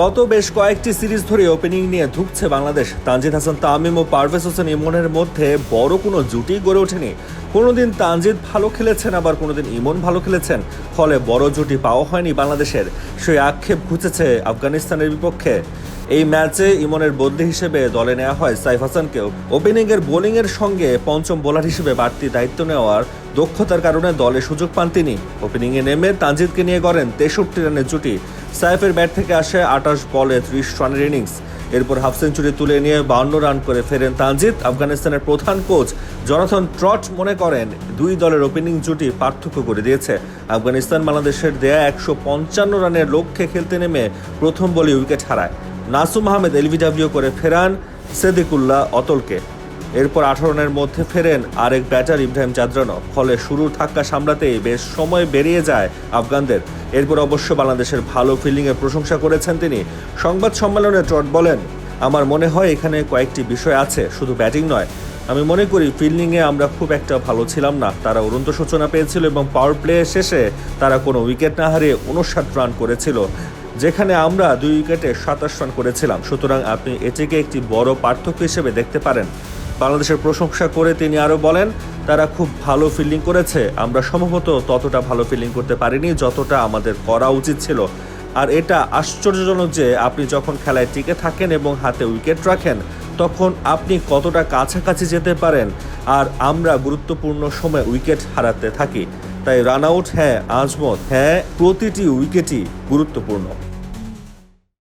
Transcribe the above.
গত বেশ কয়েকটি সিরিজ ধরে ওপেনিং নিয়ে ধুকছে বাংলাদেশ। তানজিদ হাসান, তামিম ও পারভেজ হোসেন ইমনের মধ্যে বড় কোনো জুটি গড়ে ওঠেনি। কোনোদিন তানজিদ ভালো খেলেছেন, আবার কোনোদিন ইমন ভালো খেলেছেন। ফলে বড় জুটি পাওয়া হয়নি বাংলাদেশের। সেই আক্ষেপ ঘুচেছে আফগানিস্তানের বিপক্ষে। এই ম্যাচে ইমনের বদলি হিসেবে দলে নেওয়া হয় সাইফ হাসানকেও। ওপেনিংয়ের বোলিংয়ের সঙ্গে পঞ্চম বোলার হিসেবে বাড়তি দায়িত্ব নেওয়ার দক্ষতার কারণে দলে সুযোগ পান তিনি। ওপেনিংয়ে নেমে তানজিদকে নিয়ে গড়েন তেষট্টি রানের জুটি। সাইফের ব্যাট থেকে আসে আঠাশ বলে ত্রিশ রানের ইনিংস। এরপর হাফ সেঞ্চুরি তুলে নিয়ে বাউন্ন রান করে ফেরেন তানজিদ। আফগানিস্তানের প্রধান কোচ জনাথন ট্রট মনে করেন, দুই দলের ওপেনিং জুটি পার্থক্য করে দিয়েছে। আফগানিস্তান বাংলাদেশের দেয়া একশো পঞ্চান্ন রানের লক্ষ্যে খেলতে নেমে প্রথম বলে উইকেট হারায়। নাসুম আহমেদ এলবিডাব্লিউ করে ফেরান সেদিকুল্লাহ অতলকে। এরপর আঠারো রানের মধ্যে ফেরেন আরেক ব্যাটার ইব্রাহিম চাদ্রানো। ফলে শুরুর ধাক্কা সামলাতেই বেশ সময় বেরিয়ে যায় আফগানদের। এরপর অবশ্য বাংলাদেশের ভালো ফিল্ডিংয়ের প্রশংসা করেছেন তিনি। সংবাদ সম্মেলনে ট্রট বলেন, আমার মনে হয় এখানে কয়েকটি বিষয় আছে, শুধু ব্যাটিং নয়। আমি মনে করি ফিল্ডিংয়ে আমরা খুব একটা ভালো ছিলাম না। তারা উড়ন্ত সূচনা পেয়েছিল এবং পাওয়ার প্লে শেষে তারা কোনো উইকেট না হারিয়ে উনষাট রান করেছিল। যেখানে আমরা দুই উইকেটে সাতাশ রান করেছিলাম। সুতরাং আপনি এটিকে একটি বড় পার্থক্য হিসেবে দেখতে পারেন। বাংলাদেশের প্রশংসা করে তিনি আরও বলেন, তারা খুব ভালো ফিল্ডিং করেছে। আমরা সম্ভবত ততটা ভালো ফিল্ডিং করতে পারিনি যতটা আমাদের করা উচিত ছিল। আর এটা আশ্চর্যজনক যে আপনি যখন খেলায় টিকে থাকেন এবং হাতে উইকেট রাখেন, তখন আপনি কতটা কাছাকাছি যেতে পারেন। আর আমরা গুরুত্বপূর্ণ সময় উইকেট হারাতে থাকি। তাই রান আউট হ্যাঁ আজমত হ্যাঁ প্রতিটি উইকেটই গুরুত্বপূর্ণ।